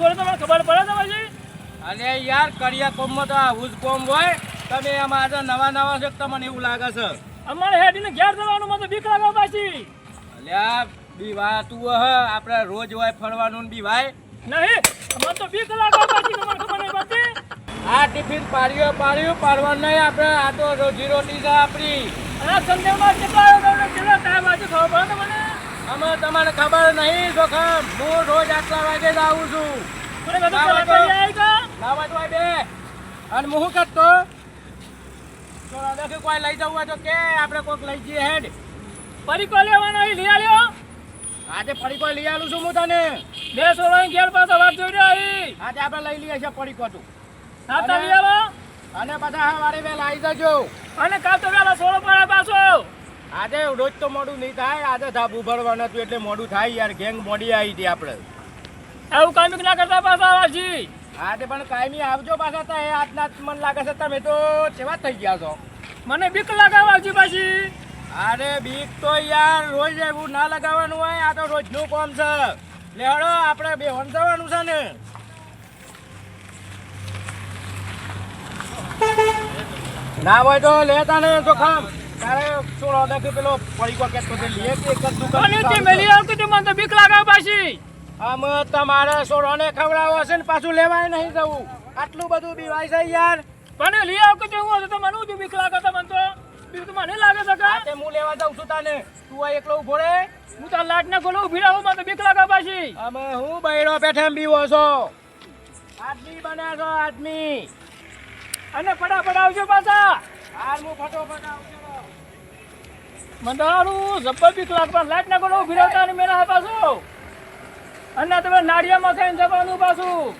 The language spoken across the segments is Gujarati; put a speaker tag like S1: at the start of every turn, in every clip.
S1: મને સોરે તમને ખબર પડે તમારી
S2: અને યાર કરિયા કોમમાં તો આવું જ કોમ હોય. તમે આમાં આજે નવા નવા છો કે તમને એવું લાગે છે?
S1: અમારે હેડીને ઘેર જવાનું મને બીક લાગે પાછી.
S2: અલ્યા બીવા તું હ આપણે રોજ હોય ફરવાનું ને બીવાય
S1: નહીં મને તો બીક લાગે પાછી તમને ખબર નહીં પડતી.
S2: આ ટિફિન પાડ્યો પાડ્યો પાડવાનું નહીં આપણે આ તો રોજી રોટી છે આપણી.
S1: અને સંધ્યામાં કેટલા કેટલા ટાઈમ આજે ખબર પડે મને?
S2: અમે તમને ખબર નહીં જોખમ. હું રોજ આટલા વાગે જ આવું છું. બે. અને હું શું કરતો? તો હવેથી કોઈ લઈ જવું હોય તો કે આપણે કોઈક લઈ જઈએ હેડ.
S1: પરીકો લેવાનો લઈ આવ્યો
S2: આજે ફરી કોઈ લઈ આવું છું હું તને.
S1: બે સોળા ઘેર પાસે વાત જોઈ રહ્યો
S2: આજે આપણે લઈ લઈએ છીએ ફરી તું.
S1: હા તો લઈ આવો.
S2: અને બધા વારે વેલા આવી જજો.
S1: અને કાલ તો વેલા સોળો પડે પાછો.
S2: આજે રોજ તો મોડું નહીં થાય આજે ધાબુ ઉભરવાનું હતું એટલે મોડું થાય યાર ગેંગ મોડી આવી હતી આપણે.
S1: એવું કામિક ના કરતા પાછા આવાજી
S2: આજે પણ કાયમી આવજો પાછા તા એ આજના મને લાગે છે તમે તો સેવા થઈ ગયા છો.
S1: મને બીક લગાવવાજી પાછી.
S2: અરે બીક તો યાર રોજ એવું ના લગાવવાનું હોય આ તો રોજનું કામ છે. લેહડો આપણે બે વન જવાનું છે ને. ના હોય તો લેતા ને તો ખામ. તારે શું ઓર્ડર કે પેલો પડીકો કે તો તે કે એક દુકાન
S1: અને તે મેલી આવતી તે મને તો બીક લાગે પાછી.
S2: આમ તમારે છોડોને ખવડાવો હશે ને પાછું લેવાય નહીં જવું. આટલું બધું બીવાય છે યાર.
S1: પણ લઈ આવ કે હું તો મને ઊંધું બીક લાગે તો મને તો? બીક તો મને લાગે છે કા?
S2: તે હું લેવા જાઉં છું તાને. તું આ એકલો ઊભો રે
S1: હું તો લાટ ને ગોલો ઊભી રહું મને તો બીક લાગે પાછી.
S2: અમે હું બૈરો પેઠે બીવો છો. આદમી બન્યા છો આદમી.
S1: અને ફટાફટ આવજો પાછા.
S2: હાર હું ફટોફટ આવજો
S1: હારું જબ્બર બીક લાગે પણ લાટ ના કરો ઊભી રહેતા મેરા પાછો અને તમે નાળિયામાં ખાઈને જવાનું પાછું.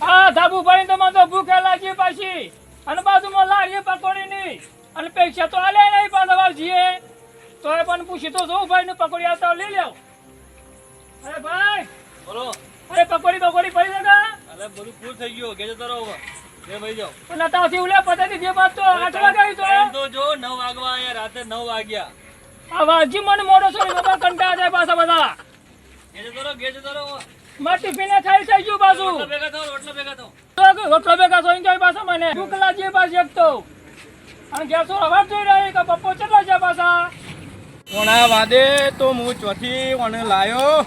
S1: આ ધાબુ ભરીને તો મને તો ભૂખે લાગી પાછી. અને બાજુમાં લાગી પકોડી ની અને પૈસા તો આલે નહીં પાછા જીએ. તો એ પણ પૂછી તો જોઉં ભાઈ ને પકોડી આવતા લઈ લેવ અરે ભાઈ.
S3: બોલો.
S1: અરે પકોડી પકોડી પડી જગા
S3: અરે બધું ફૂલ થઈ ગયો ઘેર જતો રહો બે ભાઈ જાઓ.
S1: અને તાવથી ઉલે પતાતી જે વાત તો. આઠ
S3: વાગ્યા
S1: તો.
S3: જો નવ વાગવા અહીંયા રાતે નવ વાગ્યા.
S1: આ વાજી મને મોડો છો બાબા કંટાળા જાય પાછા બધા.
S3: જતો
S1: ટિફિને ખાઈ થઈ ગયું પાછું.
S3: રોટલા ભેગા થાઓ રોટલા ભેગા થાઓ
S1: રોટલો ભેગા સોઈ જાય પાછા મને. ભૂખ લાગી પાછી એક તો. અને ગેસ અવાજ જોઈ રહી કે પપ્પો ચટલા છે પાછા?
S2: કોણા વાદે તો હું ચોથી ઓને લાયો.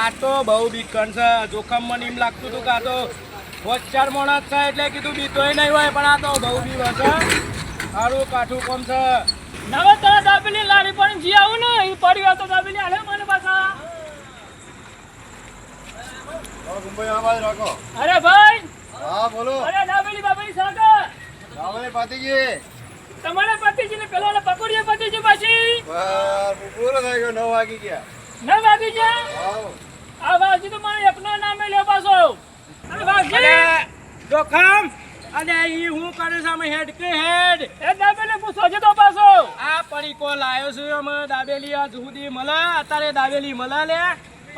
S2: આ તો બહુ બીકણ છે. જોખમ મને એમ લાગતું હતું કે આ તો હોત ચાર મોણા છે એટલે કીધું બીતોય નહીં હોય પણ આ તો બહુ બી છે સારું કાઠું કોમ છે.
S1: નવે તરત દાબેલી લાડી પણ જી આવું ને એ પડી હોય તો દાબેલી આલે મને પાછા. અરે ભાઈ
S4: હા બોલો.
S1: અરે દાબેલી બાબેલી સાગર.
S4: રાવણે પાતીજી
S1: તમારે પતિજી ને પેલા પકોડીએ પતિજી પાછી.
S4: પૂરો થઈ ગયો નવ વાગી ગયા.
S1: ના વાગી
S4: ગયા?
S1: આ વાજી તો મારે એકનો નામે લે પાછો. અરે વાજી
S2: જોખમ. અને ઈ હું કરે છે અમે હેડ કે હેડ
S1: એ દાબેલી પૂછો છે તો પાછો.
S2: આ પડીકો લાયો છું અમે દાબેલી આ સુધી મલા અત્યારે દાબેલી મલા લે.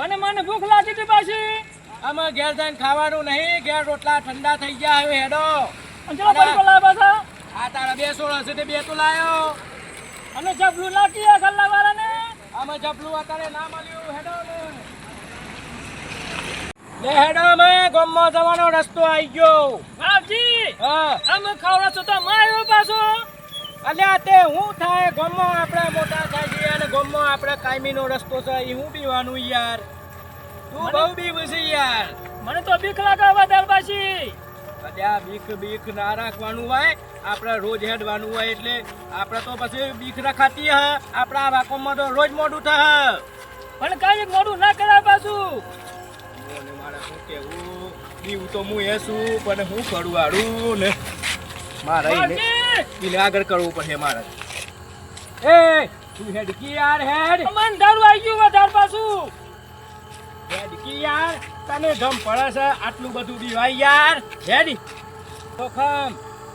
S1: અને મને ભૂખ લાગી હતી પાછી.
S2: અમે ઘેર જઈને ખાવાનું નહીં ઘેર રોટલા ઠંડા થઈ ગયા હવે હેડો.
S1: ચલો પડી લાવ પાછો?
S2: આ તારા બે સોળ હશે તે બે તો લાયો.
S1: અને જબલું આ ગલ્લા વાળાને
S2: અમે જબલું અત્યારે ના મળ્યું હેડો. ને. લે ગામમાં જવાનો રસ્તો આવી ગયો.
S1: વાજી
S2: હા.
S1: અમે ખાવડા છો તો માર્યો પાછો.
S2: અલ્યા તે હું થાય? ગામમાં આપણે મોટા થાય છે અને ગામમાં આપણે કાયમીનો રસ્તો છે. એ હું પીવાનું યાર? તું બહુ બીવ છે યાર.
S1: મને તો બીક લાગે વધારે પાછી.
S2: અલ્યા બીક બીક ના રાખવાનું હોય. આપણે રોજ હેડવાનું હોય એટલે આપણે તો પછી બીક રખાતી હ. આપણા વાકોમાં તો રોજ મોડું થાય.
S1: પણ કાંઈ મોડું ના કરાય પાછું.
S2: મને મારે શું કેવું બીવ તો હું એ છું પણ હું કરું આડું ને મારે એને આગળ કરવું પડે મારે. એ તું હેડકી યાર હેડ.
S1: મન દારૂ આવી ગયું વધારે પાછું.
S2: હેડકી યાર તને ધમ પડે છે આટલું બધું દીવાય યાર. હેડી. જોખમ.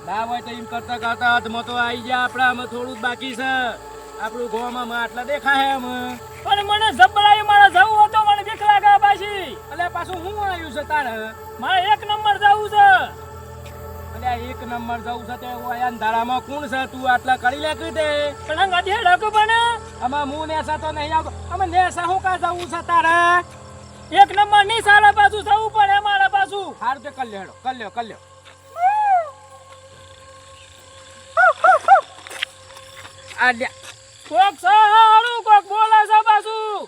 S2: ના હોય તો એમ કરતા કરતા હાથમાં તો આવી જાય આપણા અમે થોડું બાકી છે. આપણું ગોવામાં આટલા દેખાય અમે
S1: પણ મને જબરાય મારે જવું હતો બીક લાગે પાછી.
S2: એટલે પાછું હું આવ્યું છે તારે?
S1: મારે એક નંબર જવું છે.
S2: એટલે એક નંબર જવું છે તે આયા અંધારામાં કોણ છે તું? આટલા કરી લે કઈ દે.
S1: પણ અંગાથી ડક પણ
S2: આમાં હું નેસા તો નહીં આવતો અમે નેસા હું કા જવું છે તારે?
S5: એક નંબરની સારા પાછું જવું પડે મારા પાછું.
S2: હાર તે કલ્યો લ્યો હેડો આડ્યા
S5: કોક સારું કોક બોલે છે પાછું.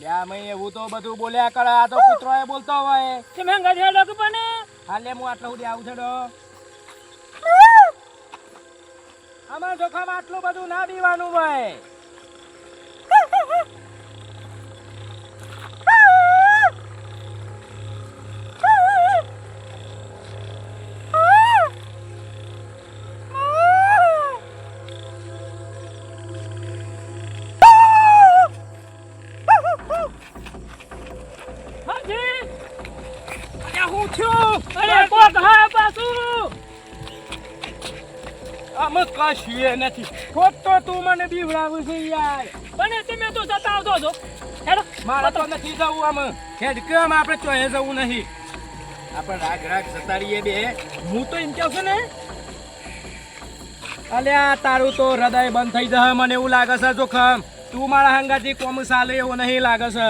S2: અલ્યા મે એવું તો બધું બોલ્યા કરે આ તો કૂતરોએ બોલતો હોય.
S5: કે મેં ગધેડા ડોક બને
S2: હાલે હું આટલો સુધી આવું છેડો. આમાં જોખામાં આટલું બધું ના પીવાનું હોય. એ નથી. ખોટો તું મને બીવડાવું છે યાર.
S5: પણ તમે તો જતા આવતો છો હેડો.
S2: મારે તો નથી જવું આમ. હેડ કેમ આપણે ચોહે જવું નહીં. આપણે રાગ રાગ સતાડીએ બે. હું તો એમ કહું છું ને અલ્યા તારું તો હૃદય બંધ થઈ જશે મને એવું લાગે છે જોખમ. તું મારા હંગાથી કોમ ચાલે એવું નહીં લાગે છે.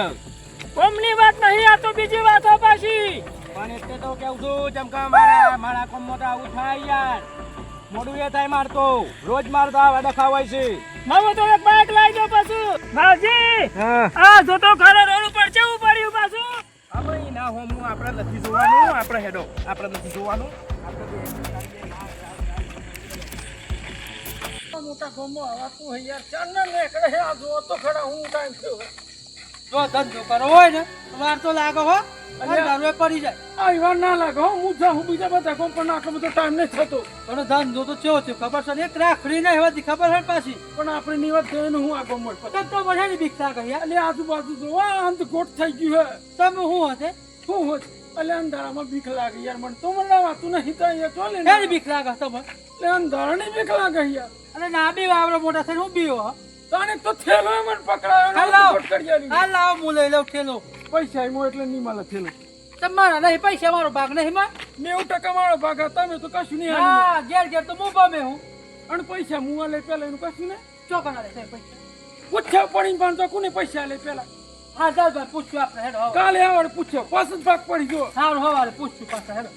S5: કોમની વાત નહીં આ તો બીજી વાત પાછી.
S2: પણ એટલે તો કેવું છું જેમ કે મારા મારા કોમમાં તો આવું થાય યાર. મોડું એ થાય મારતો રોજ મારતા આવા દખાવાય છે.
S5: નવો તો એક બાઈક લઈ દો પાછું. ભાવજી આ જો તો ખરો રોડ ઉપર છે પડ્યું પાછું?
S2: આપણે ના હો હું આપણે નથી જોવાનું આપણે હેડો. આપણે નથી જોવાનું.
S5: મોટા ગોમો આવા તું યાર ચાલ ને નીકળે હે આ જો તો ખરા હું ટાઈમ થયો.
S6: જો ધંધો કરો હોય ને વાર તો લાગો હો અને દારૂએ પડી જાય.
S5: આ ના લાગે હો હું બીજા બધા કોમ પણ આટલો બધો ટાઈમ નહીં થતો.
S6: અને ધંધો તો થયો ખબર છે ને? એક રાખડી હોતી ખબર છે ને પાછી?
S5: પણ આપણે ની વાત થઈને હું આ ગમો
S6: તમ તો મને ની બીક લાગે યાર.
S5: એટલે આજુબાજુ જો અંત ગોટ થઈ ગયું હે.
S6: તમે શું હતે
S5: શું હોત. એટલે અંધારામાં બીક લાગે યાર મને. તો મને વાતું નહીં તો અહીંયા ચાલે ને.
S6: બીક લાગે તમે
S5: એટલે અંધારાની બીક લાગે યાર.
S6: અને ના બી વાવરો મોટા થઈને હું બીવો હો.
S5: તાને તો થેલો મને પકડાયો
S6: હાલ. લાવો. હું લઈ લઉં થેલો.
S5: પૈસા એમો એટલે નહીં મળે થેલો.
S6: તમારા નહીં પૈસા મારો ભાગ નહીં માં?
S5: નેવું ટકા મારો ભાગ તમે તો કશું નહીં
S6: હા ઘેર ઘેર તો હું ગમે હું.
S5: અને પૈસા હું લઈ પેલા એનું કશું ને
S6: ચોકના લે પૈસા.
S5: પૂછ્યા પડી પણ તો કોને પૈસા લે પેલા?
S6: હા ચાલ ભાઈ પૂછ્યું આપણે હેડો.
S5: કાલે આવડે પૂછ્યો જ ભાગ પડી ગયો.
S6: સારું હવારે પૂછ્યું પાછા હેડો.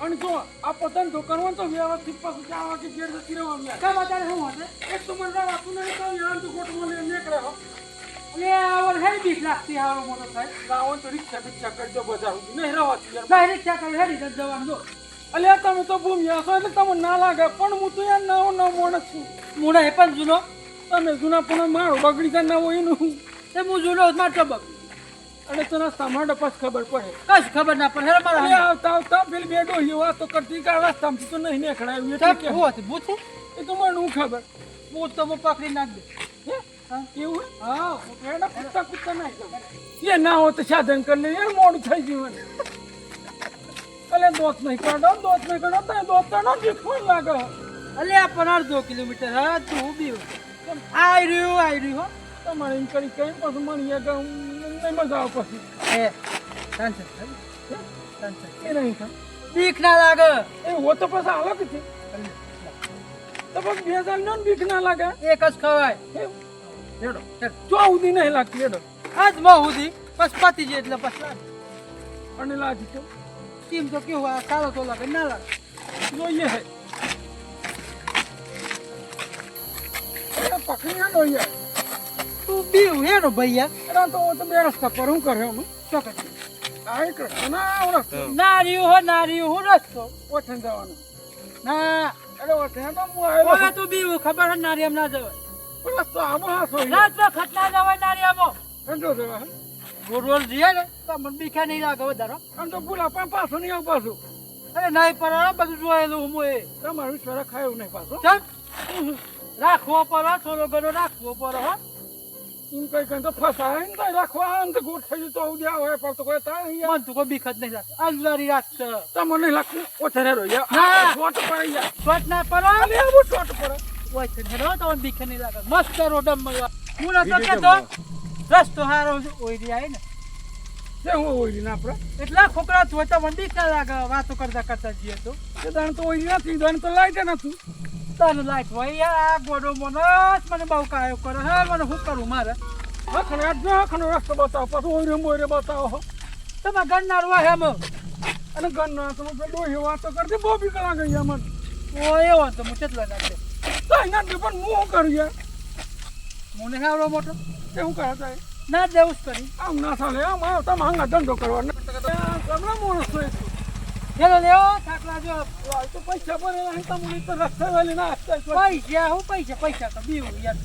S5: અને જો આ પતંગ તો વ્યવસ્થિત પાછું ચાર વાગે ઘેર જતી રહેવાનું યાર.
S6: કામ અત્યારે શું હશે
S5: એક તો મને રાતું નહીં તો યાર તો ગોટમાં લઈને નીકળે હો.
S6: અને આવડ હેડી બીક લાગતી હારો મોટો થાય
S5: લાવો તો રિક્ષા બિક્ષા કરજો બજાર સુધી. નહીં રહેવાતું યાર.
S6: ભાઈ રિક્ષા કરી હેરી જવાનું જો.
S5: અલ્યા તમે તો ભૂમ્યા છો એટલે તમને ના લાગે. પણ હું તો યાર નવો નવો માણસ છું.
S6: મુડા એ પણ જૂનો?
S5: તમે જૂના પણ મારો બગડી જાય નવો એનું.
S6: એ હું જૂનો માર ટબક
S5: અને તને સામાન પાસ ખબર પડે.
S6: કશ ખબર ના પડે. મારા.
S5: આવતા આવતા પેલી બે ડોહી તો કરતી કે આ રસ્તામાંથી તો નહીં નીકળાયું એટલે કે
S6: હોત? હતી ભૂત
S5: એ તો મને હું ખબર?
S6: ભૂત તો હું પકડી નાખ દે.
S5: હે? એવું હે? એના કૂદતા કૂદતા ના એ ના હોય તો સાધન કરી લે એ મોડું થઈ ગયું મને અલે દોત નહીં કાઢો દોત નહીં કાઢો તો દોત કાઢો દીખવા લાગે.
S6: અલ્યા પણ અડધો કિલોમીટર. હા તું બી હો આઈ રહ્યું આઈ રહ્યું હો.
S5: તમારે એમ કરી કઈ પાછું મળી ગયા મજા આવે પછી.
S6: એ ટેન્શન થાય.
S5: એ નહીં થાય.
S6: બીક ના લાગે.
S5: એ હો તો પછી અલગ છે તો પછી બે હજાર નો બીક ના લાગે.
S6: એક જ ખવાય.
S5: એ, જો સુધી નહીં લાગતી
S6: એડો આજમાં બસ પતી જાય એટલે બસ. લાગે.
S5: અને લાગી તો
S6: ટીમ તો કેવું આ સારો તો લાગે ના લાગે.
S5: જોઈએ હે. પકડી
S6: તું બીવું હેનો ભૈયા?
S5: એના તો હું તો બે રસ્તા પર હું કરે હું?
S6: ચોકટ
S5: આ એક રસ્તો. ના રસ્તો.
S6: ના હો ના હું રસ્તો.
S5: ઓઠે જવાનું.
S6: ના.
S5: અરે ઓઠે તો હું આવેલો
S6: ઓલે તું બીવું ખબર હે નારિયમ ના જવાય.
S5: રસ્તો આમો હાસો
S6: ના વખત ના જવાય નારિયામો.
S5: કંડો જવા હે.
S6: રોડ રોડ જઈએ ને તો મને બીખા નહીં લાગે વધારો.
S5: આમ તો ભૂલા પણ પાછો નહીં આવું પાછું.
S6: અરે નહીં પર બધું જોયેલું હું એ.
S5: તમારું સ્વરા ખાયું નહીં પાછું.
S6: રાખવો પડો થોડો ઘણો રાખવો પડો હો.
S5: એમ કઈ કઈ તો ફસાય ને તો રાખવા આવે તો ગોઠ થઈ તો આવું જ્યાં હોય પણ તો કોઈ
S6: મન તો કોઈ બીક નહીં લાગતી અંધારી રાત છે.
S5: તમને નહીં લાગતું? ઓછે ને રહ્યો
S6: ના.
S5: શોટ પડી યાર.
S6: શોટ ના પડે
S5: અરે આવું શોટ પડે
S6: ઓય છે ને તો નહીં લાગે. મસ્ત રોડમ મળવા હું નતો કેતો. રસ્તો હારો ઓઈ રી આય ને.
S5: તે હું ઓઈલી ના આપણે?
S6: એટલા ખોકરા તો મને બીક ના લાગે. વાતો કરતા કરતા જઈએ તો.
S5: તે દાણ તો ઓઈલી નથી દાણ તો લાઈટ નથી.
S6: તને લાઈટ હોય યાર આ ગોડો મનસ મને બહુ કાયો કરે હે મને શું કરું મારે?
S5: હખણે આજ જો હખનો રસ્તો બતાવો પાછું ઓઈરે મોઈરે બતાવો
S6: તમે ગણનાર હોય એમ
S5: અને ગણના તો પેલો ડોહી વાતો કરતી બહુ બી લાગે છે મને.
S6: ઓ એ વાંધો હું કેટલા લાગે
S5: તો એના પણ હું શું કરું યાર?
S6: મને આવડો મોટો
S5: એવું કરે તાય
S6: ના દેવું જ કરી.
S5: આમ ના ચાલે આમ આવ તમે હંગા ધંધો કરવાનો. તમને માણસ હોય
S6: ચલો લેવો થાકલા જો
S5: તો પૈસા નહીં તમને તો રસ્તે વાલી ના.
S6: પૈસા હું પૈસા પૈસા તો બીવું યાર.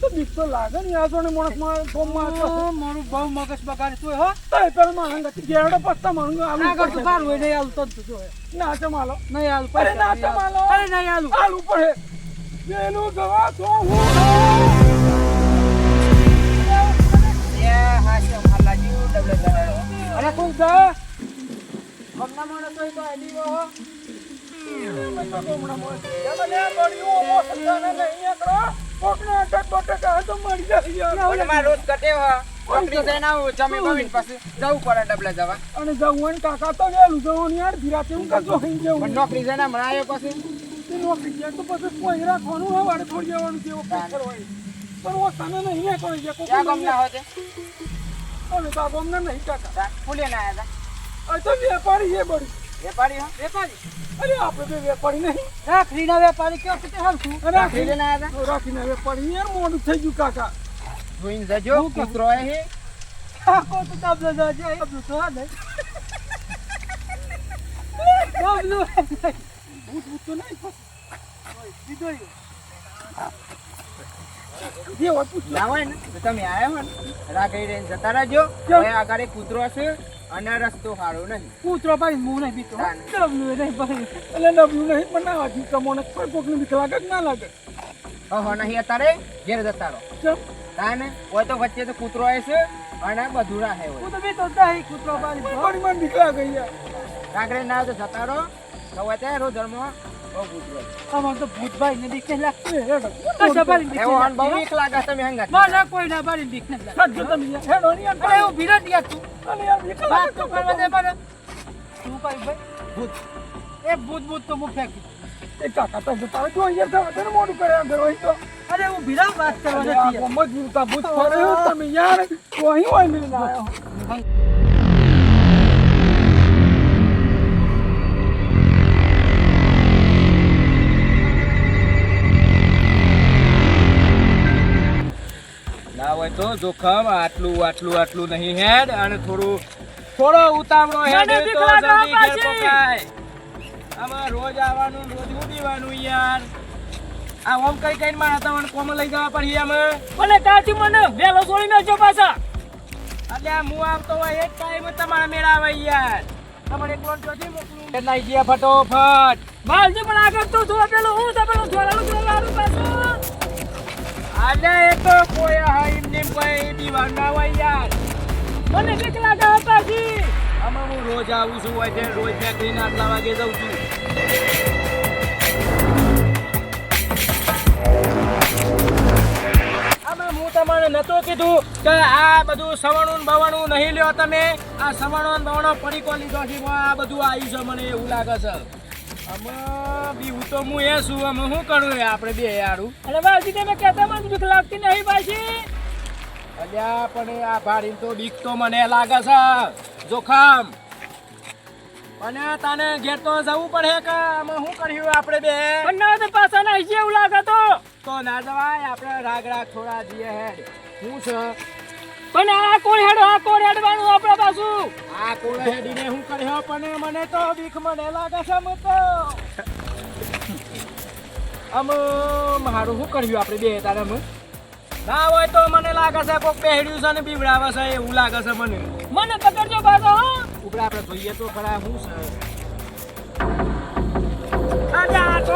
S6: તું
S5: બીક તો લાગે ને યાર જોને માણસમાં ફોર્મમાં તો.
S6: મારું બહુ મગજ બગાડે. તું હો.
S5: તઈ માં હંગા પત્તા માં આલુ
S6: આલું તો જો
S5: ના
S6: નહીં આલું
S5: અરે ના.
S6: અરે નહીં આલું.
S5: આલુ પડે. ગવા તો મેં
S2: જવું ડબલે
S5: કાકા તો વેલું જવાનું યાર ધીરાતે હું
S2: નોકરી જઈને હમણાં આવ્યો પછી?
S5: તે નોકરી જાય તો પછી કોઈ રાખવાનું હોય વાડે થોડી જવાનું હોય. પણ ઓ તને નહીં કોઈ
S2: ક્યાં
S5: કોઈ
S2: ગામના હોય તે
S5: અને ગમ અમને નહીં કાકા.
S2: ફૂલે ના આવ્યા
S5: આ તો વેપારી એ બળી.
S2: વેપારી હો?
S6: વેપારી.
S5: અરે આપણે બે વેપારી નહીં.
S6: રાખડીના વેપારી કયો કે તે હરખું
S5: રાખી
S2: રાખી ના આવ્યા
S5: રાખીને વેપારી યાર મોડું થઈ ગયું કાકા.
S2: જોઈને જજો કૂતરો હે.
S6: કાકો તો તબલો જાજે. તબલો તો હા નહીં તબલો
S5: ભૂત ભૂત તો. નહીં
S6: બીજો
S5: જે હોય પૂછ.
S2: ના ને તમે આવ્યા હોય રહીને જતા રહેજો. આગળ કૂતરો છે અને રસ્તો સારો નહીં.
S6: કૂતરો નહીં બીતો
S2: ના,
S6: નહીં પાડી
S5: એટલે નબળું નહીં પણ ના વાંચી તમને કોઈ કોકને બીક લાગે ના લાગે.
S2: હો નહીં અત્યારે ઘેર જતા રહો તાને હોય તો વચ્ચે તો કૂતરો છે અને બધું રાહે હોય.
S6: તો બીતો નહીં કૂતરો પાડી
S5: બળી મને બીક લાગે યાર.
S2: કાંકરે ના તો જતા રહો. તો રોજ છે.
S6: અમાર તો ભૂતભાઈ ને બીક નહીં લાગતી
S5: હેડો.
S6: કશા બારી બીક
S2: એવો અન બહુ
S6: લાગતી,
S2: લાગે તમે હંગાત
S6: હો? ના કોઈ ના બારી બીક નહીં લાગતી.
S5: તમે હેડો ને યાર
S6: અરે હું ભીડા જ તું
S5: અને યાર બીક લાગે
S6: તો કરવા દે મને શું કહ્યું ભાઈ? ભૂત. એ ભૂત ભૂત તો મુ ફેંકી
S5: એ કાકા તો જતા જો યાર તમે તને મોડું કરે હોય તો.
S6: અરે હું ભીરા વાત કરવા નથી
S5: મજબૂર કા ભૂત ફરે તમે યાર. તો અહીં હોય આવ્યો
S2: ના જોખમ આટલું આટલું આટલું નહીં હેડ અને થોડું થોડો ઉતાવળો હેડ તો જલ્દી ઘેર પકાય આમાં રોજ આવવાનું રોજ ઉડીવાનું યાર. આ ઓમ કઈ કઈ મારા તમને કોમ લઈ જવા પડી અમે
S5: મને કાચી મને વેલો છોડી મેલજો પાછા.
S2: એટલે હું આવતો હોય એક ટાઈમ તમારા મેળા આવે યાર. તમારે એકલો જોજી મોકલું. લઈ ગયા ફટોફટ.
S5: માલજી પણ આગળ તો થોડા પેલો હું તો પેલો છોડાનું પાછું.
S2: આજે કોઈ હા એમને કોઈ દીવાન ના હોય યાર.
S5: મને બીક લાગે પાછી
S2: આમાં હું રોજ આવું છું હોય રોજ ફેક્ટરીને આટલા વાગે જઉં છું. આમાં હું તમને નતો કીધું કે આ બધું સવણું બવણું નહીં લ્યો તમે. આ સવણો બવણો પડીકો લીધો છે? આ બધું આવ્યું છે મને એવું લાગે છે. આમાં બી હું તો હું એ છું અમે શું કરું આપણે બે યારું.
S5: અને માલજી તમે કહેતા મને દુઃખ લાગતી નહીં પાછી.
S2: અલ્યા પણ આ ભાડી તો બીક તો મને લાગે છે. જોખમ. અને તને ઘેર તો જવું પડે કે આમાં શું કર્યું આપણે બે?
S5: પણ ના તો પાછા ના એવું લાગે તો.
S2: તો ના જવાય આપણે રાગ રાગ થોડા જઈએ હેડ. શું છે?
S5: પણ આ કોણ હેડો? આ કોણ હેડવાનું આપણે પાછું
S2: આ કોણ હેડીને શું કર્યો? પણ મને તો બીક મને લાગે છે અમે તો. આમ મારું શું કર્યું આપણે બે તારે અમે ના હોય તો મને લાગે છે કોક પહેર્યું છે ને બીવડાવે છે એવું લાગે છે મને.
S5: મને પકડજો પાછો હા.
S2: ઉપરા આપણે જોઈએ તો ખરા હું છે. આજા તો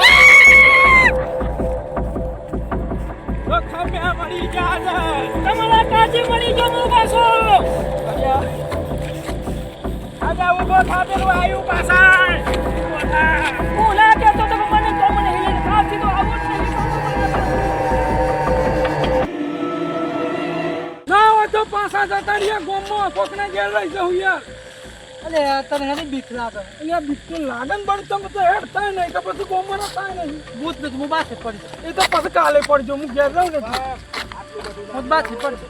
S2: તો ખમ્યા મળી જા છે.
S5: તમારા કાજી મળી જો હું પાછો.
S2: આજા ઊભો થાપેલું આવ્યું પાછળ.
S5: ના પાછા જતા રહ્યા ગોમમાં કોકને ઘેર લઈ જાઉં યાર.
S6: અરે તને હેની બીક લાગે
S5: અહીંયા બીક તો લાગે ને પણ તમે તો હેડ થાય નહીં કે પછી ગોમમાં ના થાય નહીં.
S6: ભૂત ને હું બાસે પડી
S5: એ તો પછી કાલે પડજો હું ઘેર રહું ને
S6: હું બાસે પડી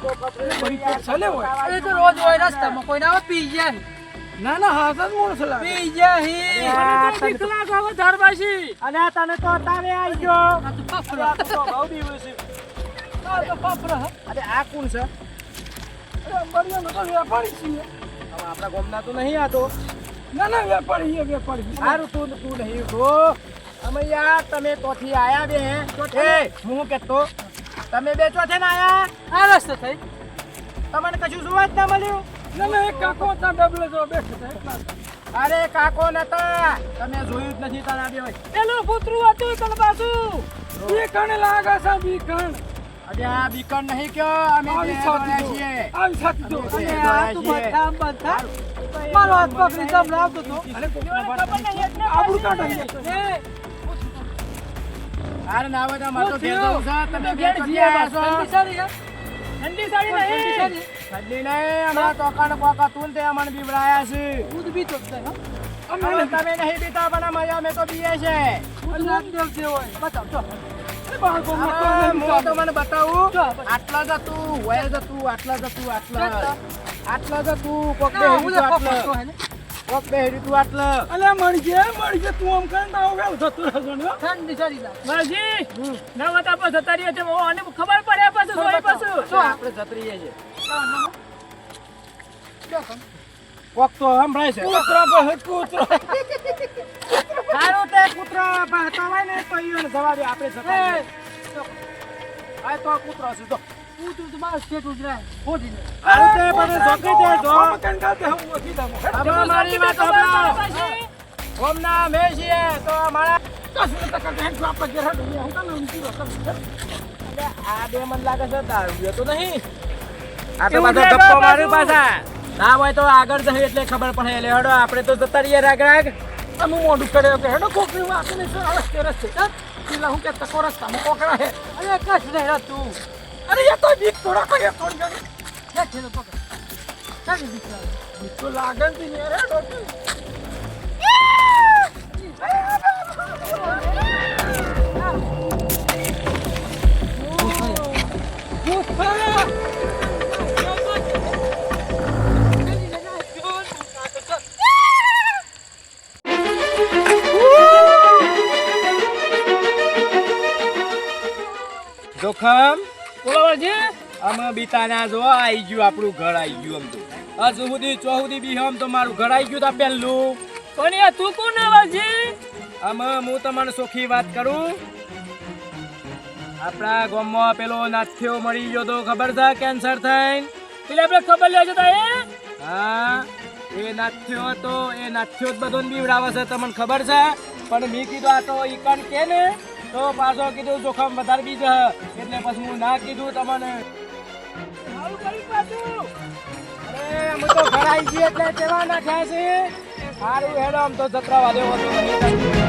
S5: બળી તો ચલે હોય.
S6: એ તો રોજ હોય રસ્તામાં કોઈ ના પી જાય ના ના હાસન મોણસ લાગે. બીજા હી.
S5: મને તો બીક લાગે હવે ધારબાજી.
S2: અને આ તને તો તારે આવી ગયો.
S6: આ તો
S2: તો બહુ દિવસ
S6: આ તો ફફડા.
S2: અરે આ કોણ છે?
S6: બળિયાનો તો વેપારી છીએ
S2: આપણા ગામના તો નહીં આતો
S6: ના ના વેપારી છે
S2: સારું તું તું નહીં તો અમે યાર તમે તોથી આયા બે એ હું કેતો તમે બે ચોથે ને આયા
S6: આ રસ્તો થઈ
S2: તમને કશું જોવા જ મળ્યું
S6: ના એક કાકો ત્યાં ડબલે જો બેઠો હતા.
S2: અરે કાકો નતા તમે જોયું જ નથી તારા બે
S6: પેલું કૂતરું હતું તને પાછું બીકણ લાગે છે
S2: અરે આ બીકન નહીં કયો અમે બે
S6: આવી જો.
S2: છીએ.
S6: આવી જો.
S2: અમે
S6: અને
S2: બે
S6: આ તું બધા બધા મારો હાથ પકડી જમ લાવતો તો. આબરૂ કાઢાઈ
S2: અરે ના તો મારે તો ઘેર જવું છે? તમે બે આયા
S6: બસ.
S2: છો?
S6: ઠંડી
S5: સાડી નહીં.
S2: ઠંડી નહીં. અમારા ટોકાને બોકા તું તે અમને બીવડાયા છે.
S6: જ નહીં, હો.
S2: હવે તમે નહીં પીતા પણ મજા મેં તો પીએ છે.
S6: બતાવ, જો. તો
S2: હું તમને બતાવું આટલા જતું વય જતું આટલા જતું આટલા આટલા જતું કોક બે તું આટલા
S6: હોય ને.
S2: કોક બે તું આટલા
S6: અલ્યા મણજે મણજે તું આમ રહેજો ને, ઠંડી સારી લાગે.
S5: બાજી, ના હોય આપણે જતા રહીએ ખબર પડે પાછું, જોઈ પાછું.
S2: તો આપણે છે
S6: ના. બેસો.
S2: કોક તો સંભળાય છે
S6: કૂતરો કૂતરા.
S2: સારું તે કૂતરો ભાગતા હોય ને તો ઈયોને જવા દે આપણે જતા. આ તો કૂતરો છે તો
S6: તું તો બસ કે જ ખોજી લે.
S2: તારો તે પણ જોકી દે જો
S6: આમ કંટાળ હું ઓછી દમ
S2: હવે મારી વાત સાંભળો.
S5: પાછી.
S2: ઓમના છીએ તો
S6: મારા તક લઈએ. હું રહો,
S2: આ બે મન લાગે છે દારૂ તો નહીં આ તો પાછો ગપ્પો
S5: પાછું.
S2: પાછા ના હોય તો આગળ જઈએ એટલે ખબર પડે એટલે હડો આપણે તો જતા રહીએ રાગ રાગ
S6: તમે મોઢું કર્યો કે હેડો કોકની વાત નહીં સર રસ્તે રસ્તે ચાલ પેલા હું કે તકો રસ્તામાં કોકડા હે અરે કશ નહીં તું અરે એ તો બીક થોડા કોઈ એક થોડી ગણી હે છે તો પકડ ચાલી બીક લાગે બીક તો લાગે જ નહીં રે ડોકી
S2: જોખમ
S5: બોલો બાજી.
S2: અમે બીતાના જો આઈ ગયું આપણું ઘર આઈ ગયું આમ તો. આ સુધી ચોહુદી સુધી બી હમ તો મારું ઘર આઈ ગયું તા પહેલું
S5: પણ યાર, તું કોણ આવાજી
S2: અમે હું તમને સોખી વાત કરું. આપણા ગામમાં પેલો નાથ્યો મરી ગયો તો ખબર છે કેન્સર થઈને?
S5: પેલા આપણે ખબર લેજો તા એ?
S2: હા એ નાથ્યો તો એ નાથ્યો જ બધો બીવડાવે છે તમને ખબર છે? પણ મેં કીધું આ તો ઈકણ કે ને તો પાછો કીધું જોખમ વધારે બી હે. એટલે પછી હું ના કીધું તમને. અરે, અમે તો ઘર છીએ એટલે કેવા નાખ્યા છે સારું હેડો, આમ તો જત્રા વાદે